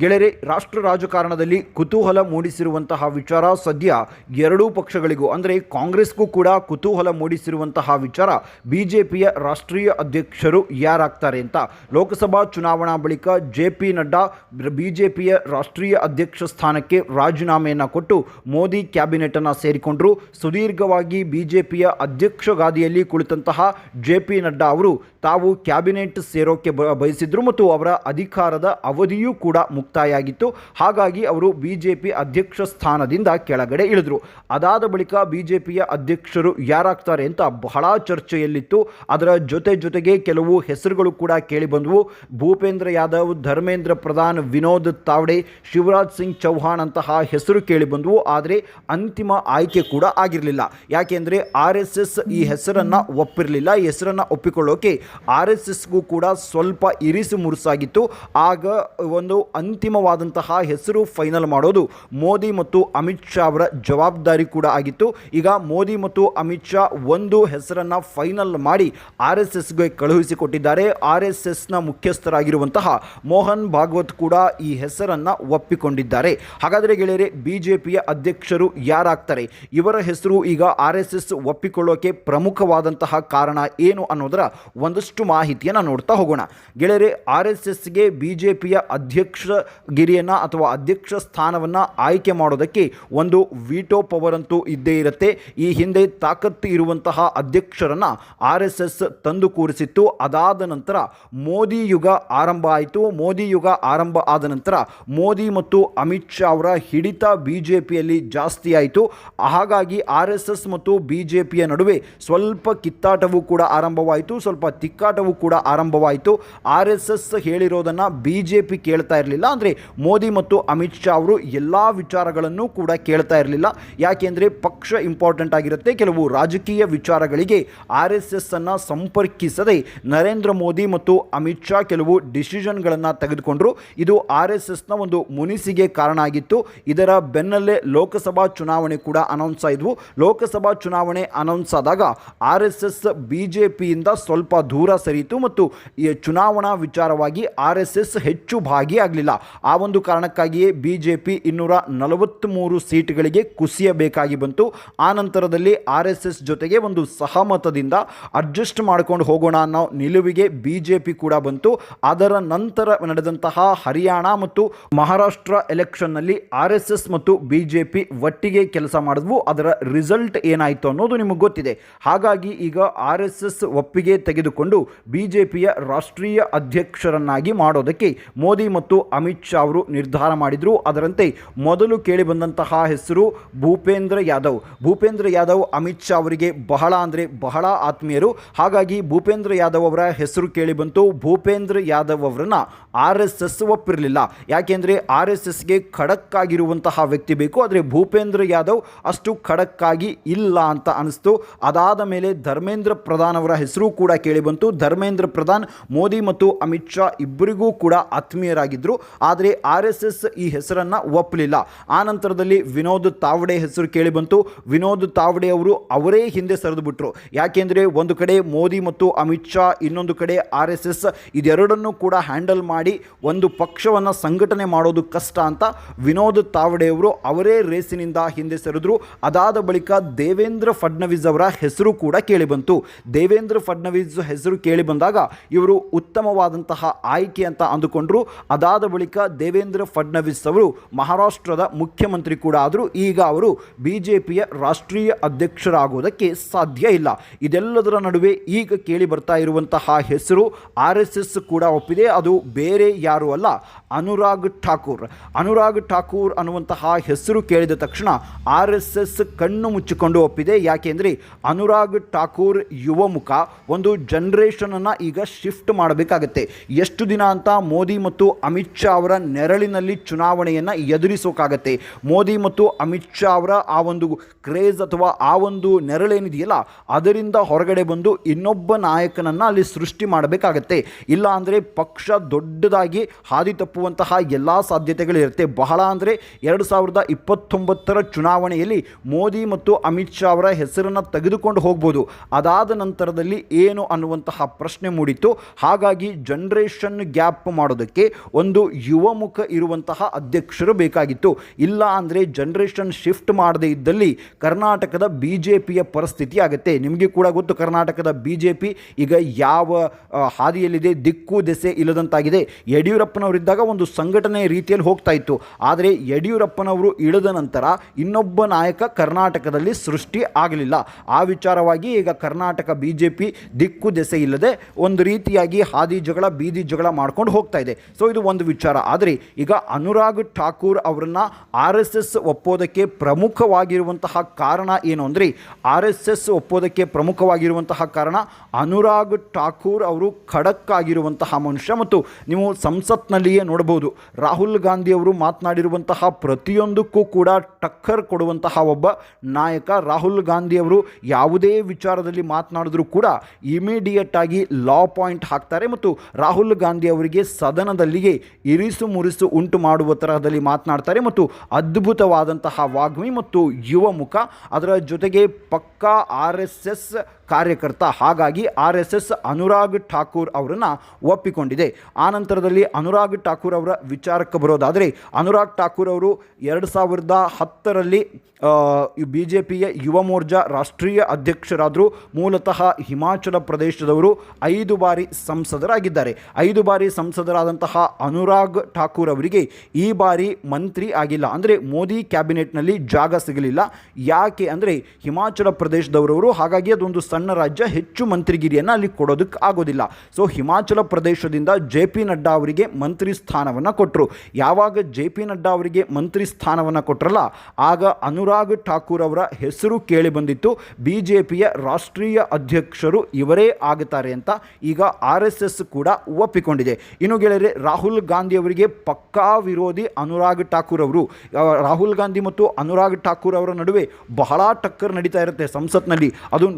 ಗೆಳೆಯರೆ ರಾಷ್ಟ್ರ ರಾಜಕಾರಣದಲ್ಲಿ ಕುತೂಹಲ ಮೂಡಿಸಿರುವಂತಹ ವಿಚಾರ ಸದ್ಯ ಎರಡೂ ಪಕ್ಷಗಳಿಗೂ, ಅಂದರೆ ಕಾಂಗ್ರೆಸ್ಗೂ ಕೂಡ ಕುತೂಹಲ ಮೂಡಿಸಿರುವಂತಹ ವಿಚಾರ ಬಿ ರಾಷ್ಟ್ರೀಯ ಅಧ್ಯಕ್ಷರು ಯಾರಾಗ್ತಾರೆ ಅಂತ. ಲೋಕಸಭಾ ಚುನಾವಣಾ ಬಳಿಕ J P Nadda B J ಪಿಯ ರಾಷ್ಟ್ರೀಯ ಅಧ್ಯಕ್ಷ ಸ್ಥಾನಕ್ಕೆ ರಾಜೀನಾಮೆಯನ್ನು ಕೊಟ್ಟು ಮೋದಿ ಕ್ಯಾಬಿನೆಟನ್ನು ಸೇರಿಕೊಂಡರು. ಸುದೀರ್ಘವಾಗಿ ಬಿ ಜೆ ಅಧ್ಯಕ್ಷ ಗಾದಿಯಲ್ಲಿ ಕುಳಿತಂತಹ ಜೆ ಪಿ ನಡ್ಡಾ ಅವರು ತಾವು ಕ್ಯಾಬಿನೆಟ್ ಸೇರೋಕ್ಕೆ ಬಯಸಿದ್ರು ಮತ್ತು ಅವರ ಅಧಿಕಾರದ ಅವಧಿಯೂ ಕೂಡ ಮುಕ್ತಾಯ ಹಾಗಾಗಿ ಅವರು ಬಿ ಅಧ್ಯಕ್ಷ ಸ್ಥಾನದಿಂದ ಕೆಳಗಡೆ ಇಳಿದ್ರು. ಅದಾದ ಬಳಿಕ ಬಿ ಜೆ ಪಿಯ ಅಧ್ಯಕ್ಷರು ಯಾರಾಗ್ತಾರೆ ಅಂತ ಬಹಳ ಚರ್ಚೆಯಲ್ಲಿತ್ತು. ಅದರ ಜೊತೆ ಜೊತೆಗೆ ಕೆಲವು ಹೆಸರುಗಳು ಕೂಡ ಕೇಳಿಬಂದವು. ಭೂಪೇಂದ್ರ ಯಾದವ್, ಧರ್ಮೇಂದ್ರ ಪ್ರಧಾನ್, ವಿನೋದ್ ತಾವ್ಡೆ, ಶಿವರಾಜ್ ಸಿಂಗ್ ಚೌಹಾಣ್ ಅಂತಹ ಹೆಸರು ಕೇಳಿಬಂದವು. ಆದರೆ ಅಂತಿಮ ಆಯ್ಕೆ ಕೂಡ ಆಗಿರಲಿಲ್ಲ. ಯಾಕೆಂದರೆ ಆರ್ ಎಸ್ ಈ ಹೆಸರನ್ನು ಒಪ್ಪಿರಲಿಲ್ಲ. ಹೆಸರನ್ನು ಒಪ್ಪಿಕೊಳ್ಳೋಕೆ ಆರ್ ಎಸ್ ಎಸ್ಗೂ ಕೂಡ ಸ್ವಲ್ಪ ಇರಿಸು ಮುರುಸಾಗಿತ್ತು. ಆಗ ಒಂದು ಅಂತಿಮವಾದಂತಹ ಹೆಸರು ಫೈನಲ್ ಮಾಡೋದು. ಮೋದಿ ಮತ್ತು ಅಮಿತ್ ಶಾ ಅವರ ಜವಾಬ್ದಾರಿ ಕೂಡ ಆಗಿತ್ತು. ಈಗ ಮೋದಿ ಮತ್ತು ಅಮಿತ್ ಶಾ ಒಂದು ಹೆಸರನ್ನು ಫೈನಲ್ ಮಾಡಿ ಆರ್ ಎಸ್ ಎಸ್ಗೆ ಕಳುಹಿಸಿಕೊಟ್ಟಿದ್ದಾರೆ. ಆರ್ ಎಸ್ ಎಸ್ನ ಮುಖ್ಯಸ್ಥರಾಗಿರುವಂತಹ ಮೋಹನ್ ಭಾಗವತ್ ಕೂಡ ಈ ಹೆಸರನ್ನು ಒಪ್ಪಿಕೊಂಡಿದ್ದಾರೆ. ಹಾಗಾದರೆ ಗೆಳೆಯರೆ ಬಿ ಜೆ ಪಿಯ ಅಧ್ಯಕ್ಷರು ಯಾರಾಗ್ತಾರೆ? ಇವರ ಹೆಸರು ಈಗ ಆರ್ ಎಸ್ ಎಸ್ ಒಪ್ಪಿಕೊಳ್ಳೋಕೆ ಪ್ರಮುಖವಾದಂತಹ ಕಾರಣ ಏನು ಅನ್ನೋದರ ಒಂದಷ್ಟು ಮಾಹಿತಿಯನ್ನು ನೋಡ್ತಾ ಹೋಗೋಣ. ಗೆಳೆಯರೆ, ಆರ್ ಎಸ್ ಎಸ್ಗೆ ಬಿ ಜೆ ಅಧ್ಯಕ್ಷ ಗಿರಿಯನ್ನು ಅಥವಾ ಅಧ್ಯಕ್ಷ ಸ್ಥಾನವನ್ನು ಆಯ್ಕೆ ಮಾಡೋದಕ್ಕೆ ಒಂದು ವಿಟೋ ಪವರ್ ಅಂತೂ ಇದ್ದೇ ಇರುತ್ತೆ. ಈ ಹಿಂದೆ ತಾಕತ್ತು ಇರುವಂತಹ ಅಧ್ಯಕ್ಷರನ್ನು ಆರ್ ಎಸ್ ಎಸ್ ತಂದು ಕೂರಿಸಿತ್ತು. ಅದಾದ ನಂತರ ಮೋದಿ ಯುಗ ಆರಂಭ ಆಯಿತು. ಮೋದಿ ಯುಗ ಆರಂಭ ಆದ ನಂತರ ಮೋದಿ ಮತ್ತು ಅಮಿತ್ ಶಾ ಅವರ ಹಿಡಿತ ಬಿ ಜೆ ಪಿಯಲ್ಲಿ ಜಾಸ್ತಿ ಆಯಿತು. ಹಾಗಾಗಿ ಆರ್ ಎಸ್ ಎಸ್ ಮತ್ತು ಬಿ ಜೆ ಪಿಯ ನಡುವೆ ಸ್ವಲ್ಪ ಕಿತ್ತಾಟವೂ ಕೂಡ ಆರಂಭವಾಯಿತು. ಸ್ವಲ್ಪ ತಿಕ್ಕಾಟವೂ ಕೂಡ ಆರಂಭವಾಯಿತು. ಆರ್ ಎಸ್ ಎಸ್ ಹೇಳಿರೋದನ್ನು ಬಿ ಜೆ ಪಿ ಕೇಳ್ತಾ ಇರಲಿಲ್ಲ. ಅಂದರೆ ಮೋದಿ ಮತ್ತು ಅಮಿತ್ ಶಾ ಅವರು ಎಲ್ಲ ವಿಚಾರಗಳನ್ನು ಕೂಡ ಕೇಳ್ತಾ ಇರಲಿಲ್ಲ. ಯಾಕೆಂದರೆ ಪಕ್ಷ ಇಂಪಾರ್ಟೆಂಟ್ ಆಗಿರುತ್ತೆ. ಕೆಲವು ರಾಜಕೀಯ ವಿಚಾರಗಳಿಗೆ ಆರ್ ಎಸ್ ಎಸ್ ಅನ್ನು ಸಂಪರ್ಕಿಸದೆ ನರೇಂದ್ರ ಮೋದಿ ಮತ್ತು ಅಮಿತ್ ಶಾ ಕೆಲವು ಡಿಸಿಷನ್ಗಳನ್ನು ತೆಗೆದುಕೊಂಡರು. ಇದು ಆರ್ ಎಸ್ ಎಸ್ನ ಒಂದು ಮುನಿಸಿಗೆ ಕಾರಣ ಆಗಿತ್ತು. ಇದರ ಬೆನ್ನಲ್ಲೇ ಲೋಕಸಭಾ ಚುನಾವಣೆ ಕೂಡ ಅನೌನ್ಸ್ ಆಯಿತು ಲೋಕಸಭಾ ಚುನಾವಣೆ ಅನೌನ್ಸ್ ಆದಾಗ ಆರ್ ಎಸ್ ಎಸ್ ಬಿ ಸ್ವಲ್ಪ ದೂರ ಸರಿಯಿತು ಮತ್ತು ಚುನಾವಣಾ ವಿಚಾರವಾಗಿ ಆರ್ ಎಸ್ ಎಸ್ ಹೆಚ್ಚು ಭಾಗಿಯಾಗಲಿಲ್ಲ. ಆ ಒಂದು ಕಾರಣಕ್ಕಾಗಿಯೇ ಬಿ ಜೆ ಪಿ ಇನ್ನೂರ ನಲವತ್ತ್ಮೂರು ಸೀಟ್ಗಳಿಗೆ ಕುಸಿಯಬೇಕಾಗಿ ಬಂತು. ಆ ನಂತರದಲ್ಲಿ ಆರ್ ಎಸ್ ಎಸ್ ಜೊತೆಗೆ ಒಂದು ಸಹಮತದಿಂದ ಅಡ್ಜಸ್ಟ್ ಮಾಡ್ಕೊಂಡು ಹೋಗೋಣ ಅನ್ನೋ ನಿಲುವಿಗೆ ಬಿ ಜೆ ಪಿ ಕೂಡ ಬಂತು. ಅದರ ನಂತರ ನಡೆದಂತಹ ಹರಿಯಾಣ ಮತ್ತು ಮಹಾರಾಷ್ಟ್ರ ಎಲೆಕ್ಷನ್ನಲ್ಲಿ ಆರ್ ಎಸ್ ಎಸ್ ಮತ್ತು ಬಿ ಜೆ ಪಿ ಒಟ್ಟಿಗೆ ಕೆಲಸ ಮಾಡಿದ್ವು. ಅದರ ರಿಸಲ್ಟ್ ಏನಾಯಿತು ಅನ್ನೋದು ನಿಮಗೆ ಗೊತ್ತಿದೆ. ಹಾಗಾಗಿ ಈಗ ಆರ್ ಎಸ್ ಎಸ್ ಒಪ್ಪಿಗೆ ತೆಗೆದುಕೊಂಡು ಬಿ ಜೆ ಪಿಯ ರಾಷ್ಟ್ರೀಯ ಅಧ್ಯಕ್ಷರನ್ನಾಗಿ ಮಾಡೋದಕ್ಕೆ ಮೋದಿ ಮತ್ತು ಅಮಿತ್ ಶಾ ಅವರು ನಿರ್ಧಾರ ಮಾಡಿದರು. ಅದರಂತೆ ಮೊದಲು ಕೇಳಿ ಬಂದಂತಹ ಹೆಸರು ಭೂಪೇಂದ್ರ ಯಾದವ್. ಭೂಪೇಂದ್ರ ಯಾದವ್ ಅಮಿತ್ ಶಾ ಅವರಿಗೆ ಬಹಳ ಅಂದರೆ ಬಹಳ ಆತ್ಮೀಯರು. ಹಾಗಾಗಿ ಭೂಪೇಂದ್ರ ಯಾದವ್ ಅವರ ಹೆಸರು ಕೇಳಿಬಂತು ಭೂಪೇಂದ್ರ ಯಾದವ್ ಅವರನ್ನು ಆರ್ ಎಸ್ ಎಸ್ ಒಪ್ಪಿರಲಿಲ್ಲ. ಯಾಕೆಂದರೆ ಆರ್ ಎಸ್ ಎಸ್ಗೆ ಖಡಕ್ ಆಗಿರುವಂತಹ ವ್ಯಕ್ತಿ ಬೇಕು. ಆದರೆ ಭೂಪೇಂದ್ರ ಯಾದವ್ ಅಷ್ಟು ಖಡಕ್ಕಾಗಿ ಇಲ್ಲ ಅಂತ ಅನಿಸ್ತು. ಅದಾದ ಮೇಲೆ ಧರ್ಮೇಂದ್ರ ಪ್ರಧಾನ್ ಅವರ ಹೆಸರು ಕೂಡ ಕೇಳಿಬಂತು ಧರ್ಮೇಂದ್ರ ಪ್ರಧಾನ್, ಮೋದಿ ಮತ್ತು ಅಮಿತ್ ಶಾ ಇಬ್ಬರಿಗೂ ಕೂಡ ಆತ್ಮೀಯರಾಗಿದ್ದರು ಆದರೆ ಆರ್ ಎಸ್ ಈ ಹೆಸರನ್ನು ಒಪ್ಪಲಿಲ್ಲ. ಆ ನಂತರದಲ್ಲಿ ವಿನೋದ್ ತಾವಡೆ ಹೆಸರು ಕೇಳಿಬಂತು. ವಿನೋದ್ ತಾವಡೆ ಅವರು ಅವರೇ ಹಿಂದೆ ಸರಿದು ಬಿಟ್ರು ಯಾಕೆಂದರೆ ಒಂದು ಕಡೆ ಮೋದಿ ಮತ್ತು ಅಮಿತ್ ಶಾ, ಇನ್ನೊಂದು ಕಡೆ ಆರ್ ಎಸ್ ಎಸ್ ಇದೆರಡನ್ನೂ ಕೂಡ ಹ್ಯಾಂಡಲ್ ಮಾಡಿ ಒಂದು ಪಕ್ಷವನ್ನು ಸಂಘಟನೆ ಮಾಡೋದು ಕಷ್ಟ ಅಂತ ವಿನೋದ್ ತಾವ್ಡೆಯವರು ಅವರೇ ರೇಸಿನಿಂದ ಹಿಂದೆ ಸರಿದ್ರು. ಅದಾದ ಬಳಿಕ ದೇವೇಂದ್ರ ಫಡ್ನವೀಸ್ ಅವರ ಹೆಸರು ಕೂಡ ಕೇಳಿಬಂತು. ದೇವೇಂದ್ರ ಫಡ್ನವೀಸ್ ಹೆಸರು ಕೇಳಿ ಬಂದಾಗ ಇವರು ಉತ್ತಮವಾದಂತಹ ಆಯ್ಕೆ ಅಂತ ಅಂದುಕೊಂಡ್ರು. ಅದಾದ ಬಳಿಕ ದೇವೇಂದ್ರ ಫಡ್ನವೀಸ್ ಅವರು ಮಹಾರಾಷ್ಟ್ರದ ಮುಖ್ಯಮಂತ್ರಿ ಕೂಡ ಆದರೂ, ಈಗ ಅವರು ಬಿ ಜೆ ಪಿಯ ರಾಷ್ಟ್ರೀಯ ಅಧ್ಯಕ್ಷರಾಗುವುದಕ್ಕೆ ಸಾಧ್ಯ ಇಲ್ಲ. ಇದೆಲ್ಲದರ ನಡುವೆ ಈಗ ಕೇಳಿ ಬರ್ತಾ ಇರುವಂತಹ ಹೆಸರು ಆರ್ ಎಸ್ ಎಸ್ ಕೂಡ ಒಪ್ಪಿದೆ. ಅದು ಬೇರೆ ಯಾರು ಅಲ್ಲ, ಅನುರಾಗ್ ಠಾಕೂರ್. ಅನುರಾಗ್ ಠಾಕೂರ್ ಅನ್ನುವಂತಹ ಹೆಸರು ಕೇಳಿದ ತಕ್ಷಣ ಆರ್ ಎಸ್ ಎಸ್ ಕಣ್ಣು ಮುಚ್ಚಿಕೊಂಡು ಒಪ್ಪಿದೆ. ಯಾಕೆಂದರೆ ಅನುರಾಗ್ ಠಾಕೂರ್ ಯುವ ಮುಖ, ಒಂದು ಜನ್ರೇಷನನ್ನು ಈಗ ಶಿಫ್ಟ್ ಮಾಡಬೇಕಾಗತ್ತೆ. ಎಷ್ಟು ದಿನ ಅಂತ ಮೋದಿ ಮತ್ತು ಅಮಿತ್ ಶಾ ಶಾ ಅವರ ನೆರಳಿನಲ್ಲಿ ಚುನಾವಣೆಯನ್ನು ಎದುರಿಸೋಕ್ಕಾಗತ್ತೆ ಮೋದಿ ಮತ್ತು ಅಮಿತ್ ಶಾ ಅವರ ಆ ಒಂದು ಕ್ರೇಜ್ ಅಥವಾ ಆ ಒಂದು ನೆರಳೇನಿದೆಯಲ್ಲ, ಅದರಿಂದ ಹೊರಗಡೆ ಬಂದು ಇನ್ನೊಬ್ಬ ನಾಯಕನನ್ನು ಅಲ್ಲಿ ಸೃಷ್ಟಿ ಮಾಡಬೇಕಾಗತ್ತೆ. ಇಲ್ಲ ಅಂದರೆ ಪಕ್ಷ ದೊಡ್ಡದಾಗಿ ಹಾದಿ ತಪ್ಪುವಂತಹ ಎಲ್ಲ ಸಾಧ್ಯತೆಗಳಿರುತ್ತೆ. ಬಹಳ ಅಂದರೆ ಎರಡು ಸಾವಿರದ ಇಪ್ಪತ್ತೊಂಬತ್ತರ ಚುನಾವಣೆಯಲ್ಲಿ ಮೋದಿ ಮತ್ತು ಅಮಿತ್ ಶಾ ಅವರ ಹೆಸರನ್ನು ತೆಗೆದುಕೊಂಡು ಹೋಗ್ಬೋದು. ಅದಾದ ನಂತರದಲ್ಲಿ ಏನು ಅನ್ನುವಂತಹ ಪ್ರಶ್ನೆ ಮೂಡಿತ್ತು. ಹಾಗಾಗಿ ಜನರೇಷನ್ ಗ್ಯಾಪ್ ಮಾಡೋದಕ್ಕೆ ಒಂದು ಯುವ ಮುಖ ಇರುವಂತಹ ಅಧ್ಯಕ್ಷರು ಬೇಕಾಗಿತ್ತು. ಇಲ್ಲ ಅಂದರೆ ಜನರೇಷನ್ ಶಿಫ್ಟ್ ಮಾಡದೇ ಇದ್ದಲ್ಲಿ ಕರ್ನಾಟಕದ ಬಿ ಜೆ ಪಿಯ ಪರಿಸ್ಥಿತಿ ಆಗುತ್ತೆ. ನಿಮಗೆ ಕೂಡ ಗೊತ್ತು ಕರ್ನಾಟಕದ ಬಿ ಜೆ ಪಿ ಈಗ ಯಾವ ಹಾದಿಯಲ್ಲಿದೆ, ದಿಕ್ಕು, ದೆಸೆ ಇಲ್ಲದಂತಾಗಿದೆ. ಯಡಿಯೂರಪ್ಪನವರಿದ್ದಾಗ ಒಂದು ಸಂಘಟನೆ ರೀತಿಯಲ್ಲಿ ಹೋಗ್ತಾ ಇತ್ತು. ಆದರೆ ಯಡಿಯೂರಪ್ಪನವರು ಇಳಿದ ನಂತರ ಇನ್ನೊಬ್ಬ ನಾಯಕ ಕರ್ನಾಟಕದಲ್ಲಿ ಸೃಷ್ಟಿ ಆಗಲಿಲ್ಲ. ಆ ವಿಚಾರವಾಗಿ ಈಗ ಕರ್ನಾಟಕ ಬಿ ಜೆ ಪಿ ದಿಕ್ಕು, ದೆಸೆ ಇಲ್ಲದೆ ಒಂದು ರೀತಿಯಾಗಿ ಹಾದಿ ಜಗಳ, ಬೀದಿ ಜಗಳ ಮಾಡ್ಕೊಂಡು ಹೋಗ್ತಾ ಇದೆ. ಸೊ ಇದು ಒಂದು ವಿಚಾರ. ಆದರೆ ಈಗ ಅನುರಾಗ್ ಠಾಕೂರ್ ಅವರನ್ನ ಆರ್ ಎಸ್ ಎಸ್ ಒಪ್ಪೋದಕ್ಕೆ ಪ್ರಮುಖವಾಗಿರುವಂತಹ ಕಾರಣ ಏನು ಅಂದರೆ ಆರ್ ಎಸ್ ಎಸ್ ಒಪ್ಪೋದಕ್ಕೆ ಪ್ರಮುಖವಾಗಿರುವಂತಹ ಕಾರಣ ಅನುರಾಗ್ ಠಾಕೂರ್ ಅವರು ಖಡಕ್ ಆಗಿರುವಂತಹ ಮನುಷ್ಯ. ಮತ್ತು ನೀವು ಸಂಸತ್ನಲ್ಲಿಯೇ ನೋಡಬಹುದು, ರಾಹುಲ್ ಗಾಂಧಿ ಅವರು ಮಾತನಾಡಿರುವಂತಹ ಪ್ರತಿಯೊಂದಕ್ಕೂ ಕೂಡ ಟಕ್ಕರ್ ಕೊಡುವಂತಹ ಒಬ್ಬ ನಾಯಕ ರಾಹುಲ್ ಗಾಂಧಿ ಅವರು. ಯಾವುದೇ ವಿಚಾರದಲ್ಲಿ ಮಾತನಾಡಿದ್ರು ಕೂಡ ಇಮಿಡಿಯೇಟ್ ಆಗಿ ಲಾ ಪಾಯಿಂಟ್ ಹಾಕ್ತಾರೆ. ಮತ್ತು ರಾಹುಲ್ ಗಾಂಧಿ ಅವರಿಗೆ ಸದನದಲ್ಲಿಯೇ ಇರಿಸು ಮುರಿಸು ಉಂಟು ಮಾಡುವ ತರಹದಲ್ಲಿ ಮಾತನಾಡ್ತಾರೆ ಮತ್ತು ಅದ್ಭುತವಾದಂತಹ ವಾಗ್ಮಿ ಮತ್ತು ಯುವ ಮುಖ. ಅದರ ಜೊತೆಗೆ ಪಕ್ಕಾ ಆರ್ ಎಸ್ ಎಸ್ ಕಾರ್ಯಕರ್ತ ಹಾಗಾಗಿ R S S Anurag Thakur ಅವರನ್ನು ಒಪ್ಪಿಕೊಂಡಿದೆ. ಆ ನಂತರದಲ್ಲಿ ಅನುರಾಗ್ ಠಾಕೂರ್ ಅವರ ವಿಚಾರಕ್ಕೆ ಬರೋದಾದರೆ, ಅನುರಾಗ್ ಠಾಕೂರ್ ಅವರು ಎರಡು ಸಾವಿರದ ಹತ್ತರಲ್ಲಿ ಬಿ ಜೆ ಪಿಯ ಯುವ ಮೋರ್ಜಾ ರಾಷ್ಟ್ರೀಯ ಅಧ್ಯಕ್ಷರಾದರು ಮೂಲತಃ ಹಿಮಾಚಲ ಪ್ರದೇಶದವರು ಐದು ಬಾರಿ ಸಂಸದರಾಗಿದ್ದಾರೆ. ಐದು ಬಾರಿ ಸಂಸದರಾದಂತಹ ಅನುರಾಗ್ ಠಾಕೂರ್ ಅವರಿಗೆ ಈ ಬಾರಿ ಮಂತ್ರಿ ಆಗಿಲ್ಲ. ಅಂದರೆ ಮೋದಿ ಕ್ಯಾಬಿನೆಟ್ನಲ್ಲಿ ಜಾಗ ಸಿಗಲಿಲ್ಲ. ಯಾಕೆ ಅಂದರೆ ಹಿಮಾಚಲ ಪ್ರದೇಶದವರವರು ಹಾಗಾಗಿ ಅದೊಂದು ಸಣ್ಣ ರಾಜ್ಯ ಹೆಚ್ಚು ಮಂತ್ರಿಗಿರಿಯನ್ನು ಅಲ್ಲಿ ಕೊಡೋದಕ್ಕೆ ಆಗೋದಿಲ್ಲ. ಸೊ ಹಿಮಾಚಲ ಪ್ರದೇಶದಿಂದ ಜೆ ಪಿ ನಡ್ಡಾ ಅವರಿಗೆ ಮಂತ್ರಿ ಸ್ಥಾನವನ್ನು ಕೊಟ್ಟರು ಯಾವಾಗ ಜೆ ಪಿ ನಡ್ಡಾ ಅವರಿಗೆ ಮಂತ್ರಿ ಸ್ಥಾನವನ್ನು ಕೊಟ್ಟರಲ್ಲ ಆಗ ಅನುರಾಗ್ ಠಾಕೂರ್ ಅವರ ಹೆಸರು ಕೇಳಿ ಬಂದಿತ್ತು. ಬಿ ಜೆ ಪಿಯ ರಾಷ್ಟ್ರೀಯ ಅಧ್ಯಕ್ಷರು ಇವರೇ ಆಗುತ್ತಾರೆ ಅಂತ ಈಗ ಆರ್ ಎಸ್ ಎಸ್ ಕೂಡ ಒಪ್ಪಿಕೊಂಡಿದೆ. ಇನ್ನು ಗೆಳೆಯರೆ, ರಾಹುಲ್ ಗಾಂಧಿ ಅವರಿಗೆ ಪಕ್ಕಾ ವಿರೋಧಿ ಅನುರಾಗ್ ಠಾಕೂರ್ ಅವರು. ರಾಹುಲ್ ಗಾಂಧಿ ಮತ್ತು ಅನುರಾಗ್ ಠಾಕೂರ್ ಅವರ ನಡುವೆ ಬಹಳ ಟಕ್ಕರ್ ನಡೀತಾ ಇರುತ್ತೆ ಸಂಸತ್ನಲ್ಲಿ. ಅದು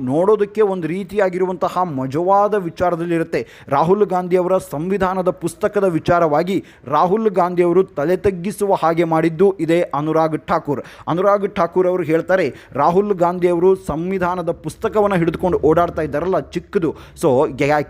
ನೋಡೋದಕ್ಕೆ ಒಂದು ರೀತಿಯಾಗಿರುವಂತಹ ಮಜವಾದ ವಿಚಾರದಲ್ಲಿರುತ್ತೆ. ರಾಹುಲ್ ಗಾಂಧಿಯವರ ಸಂವಿಧಾನದ ಪುಸ್ತಕದ ವಿಚಾರವಾಗಿ ರಾಹುಲ್ ಗಾಂಧಿಯವರು ತಲೆ ತಗ್ಗಿಸುವ ಹಾಗೆ ಮಾಡಿದ್ದು ಇದೆ ಅನುರಾಗ್ ಠಾಕೂರ್. ಅನುರಾಗ್ ಠಾಕೂರ್ ಅವರು ಹೇಳ್ತಾರೆ, ರಾಹುಲ್ ಗಾಂಧಿಯವರು ಸಂವಿಧಾನದ ಪುಸ್ತಕವನ್ನು ಹಿಡಿದುಕೊಂಡು ಓಡಾಡ್ತಾ ಇದ್ದಾರಲ್ಲ, ಚಿಕ್ಕದು. ಸೊ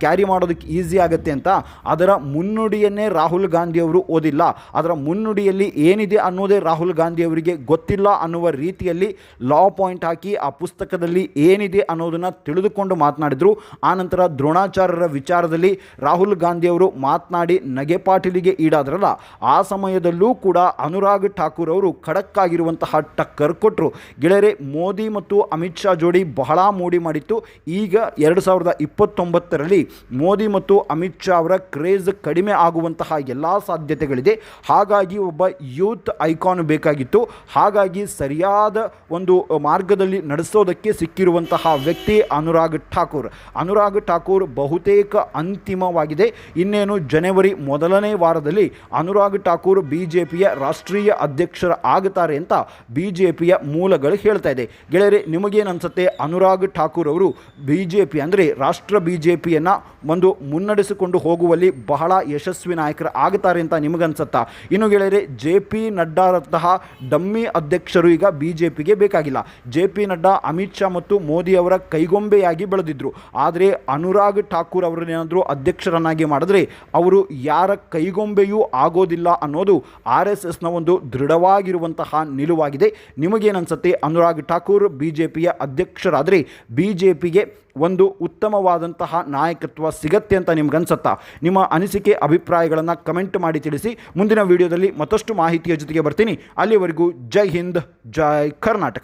ಕ್ಯಾರಿ ಮಾಡೋದಕ್ಕೆ ಈಸಿ ಆಗುತ್ತೆ ಅಂತ. ಅದರ ಮುನ್ನುಡಿಯನ್ನೇ ರಾಹುಲ್ ಗಾಂಧಿಯವರು ಓದಿಲ್ಲ. ಅದರ ಮುನ್ನುಡಿಯಲ್ಲಿ ಏನಿದೆ ಅನ್ನೋದೇ ರಾಹುಲ್ ಗಾಂಧಿಯವರಿಗೆ ಗೊತ್ತಿಲ್ಲ ಅನ್ನುವ ರೀತಿಯಲ್ಲಿ ಲಾ ಪಾಯಿಂಟ್ ಹಾಕಿ ಆ ಪುಸ್ತಕದಲ್ಲಿ ಏನಿದೆ ಅನ್ನೋದನ್ನು ತಿಳಿದುಕೊಂಡು ಮಾತನಾಡಿದರು. ಆನಂತರ ದ್ರೋಣಾಚಾರ್ಯರ ವಿಚಾರದಲ್ಲಿ ರಾಹುಲ್ ಗಾಂಧಿಯವರು ಮಾತನಾಡಿ ನಗೆ ಪಾಟೀಲಿಗೆ ಈಡಾದ್ರಲ್ಲ, ಆ ಸಮಯದಲ್ಲೂ ಕೂಡ ಅನುರಾಗ್ ಠಾಕೂರ್ ಅವರು ಖಡಕ್ ಆಗಿರುವಂತಹ ಟಕ್ಕರ್ ಕೊಟ್ಟರು ಗೆಳೆಯರೆ, ಮೋದಿ ಮತ್ತು ಅಮಿತ್ ಶಾ ಜೋಡಿ ಬಹಳ ಮೋಡಿ ಮಾಡಿತ್ತು. ಈಗ ಎರಡು ಸಾವಿರದ ಇಪ್ಪತ್ತೊಂಬತ್ತರಲ್ಲಿ ಮೋದಿ ಮತ್ತು ಅಮಿತ್ ಶಾ ಅವರ ಕ್ರೇಜ್ ಕಡಿಮೆ ಆಗುವಂತಹ ಎಲ್ಲ ಸಾಧ್ಯತೆಗಳಿದೆ. ಹಾಗಾಗಿ ಒಬ್ಬ ಯೂತ್ ಐಕಾನ್ ಬೇಕಾಗಿತ್ತು. ಹಾಗಾಗಿ ಸರಿಯಾದ ಒಂದು ಮಾರ್ಗದಲ್ಲಿ ನಡೆಸೋದಕ್ಕೆ ಸಿಕ್ಕಿರುವಂತಹ ವ್ಯಕ್ತಿ ಅನುರಾಗ್ ಠಾಕೂರ್. ಅನುರಾಗ್ ಠಾಕೂರ್ ಬಹುತೇಕ ಅಂತಿಮವಾಗಿದೆ. ಇನ್ನೇನು ಜನವರಿ ಮೊದಲನೇ ವಾರದಲ್ಲಿ ಅನುರಾಗ್ ಠಾಕೂರ್ ಬಿ ಜೆ ಪಿಯ ರಾಷ್ಟ್ರೀಯ ಅಧ್ಯಕ್ಷರ ಆಗುತ್ತಾರೆ ಅಂತ ಬಿ ಜೆ ಪಿಯ ಮೂಲಗಳು ಹೇಳ್ತಾ ಇದೆ. ಗೆಳೆಯರೆ ನಿಮಗೇನು ಅನ್ಸುತ್ತೆ ಅನುರಾಗ್ ಠಾಕೂರ್ ಅವರು ಬಿ ಜೆ ಪಿ ಅಂದರೆ ರಾಷ್ಟ್ರ ಬಿ ಜೆ ಪಿಯನ್ನು ಒಂದು ಮುನ್ನಡೆಸಿಕೊಂಡು ಹೋಗುವಲ್ಲಿ ಬಹಳ ಯಶಸ್ವಿ ನಾಯಕರು ಆಗುತ್ತಾರೆ ಅಂತ ನಿಮಗನ್ಸುತ್ತಾ? ಇನ್ನು ಗೆಳೆಯರೆ, ಜೆ ಪಿ ನಡ್ಡಾರಂತಹ ಡಮ್ಮಿ ಅಧ್ಯಕ್ಷರು ಈಗ ಬಿ ಜೆ ಪಿಗೆ ಬೇಕಾಗಿಲ್ಲ. ಜೆ ಪಿ ನಡ್ಡಾ, ಅಮಿತ್ ಶಾ ಮತ್ತು ಮೋದಿ ಅವರ ಕೈಗೊಂಬೆಯಾಗಿ ಬೆಳೆದಿದ್ದರು ಆದರೆ ಅನುರಾಗ್ ಠಾಕೂರ್ ಅವರನ್ನೇನಾದರೂ ಅಧ್ಯಕ್ಷರನ್ನಾಗಿ ಮಾಡಿದ್ರೆ ಅವರು ಯಾರ ಕೈಗೊಂಬೆಯೂ ಆಗೋದಿಲ್ಲ ಅನ್ನೋದು ಆರ್ ಎಸ್ ಎಸ್ನ ಒಂದು ದೃಢವಾಗಿರುವಂತಹ ನಿಲುವಾಗಿದೆ. ನಿಮಗೇನನ್ಸುತ್ತೆ? ಅನುರಾಗ್ ಠಾಕೂರ್ ಬಿ ಜೆ ಪಿಯ ಅಧ್ಯಕ್ಷರಾದರೆ ಬಿ ಜೆ ಪಿಗೆ ಒಂದು ಉತ್ತಮವಾದಂತಹ ನಾಯಕತ್ವ ಸಿಗತ್ತೆ ಅಂತ ನಿಮ್ಗನ್ಸತ್ತಾ? ನಿಮ್ಮ ಅನಿಸಿಕೆ, ಅಭಿಪ್ರಾಯಗಳನ್ನು ಕಮೆಂಟ್ ಮಾಡಿ ತಿಳಿಸಿ. ಮುಂದಿನ ವಿಡಿಯೋದಲ್ಲಿ ಮತ್ತಷ್ಟು ಮಾಹಿತಿಯ ಜೊತೆಗೆ ಬರ್ತೀನಿ. ಅಲ್ಲಿವರೆಗೂ ಜೈ ಹಿಂದ್, ಜೈ ಕರ್ನಾಟಕ.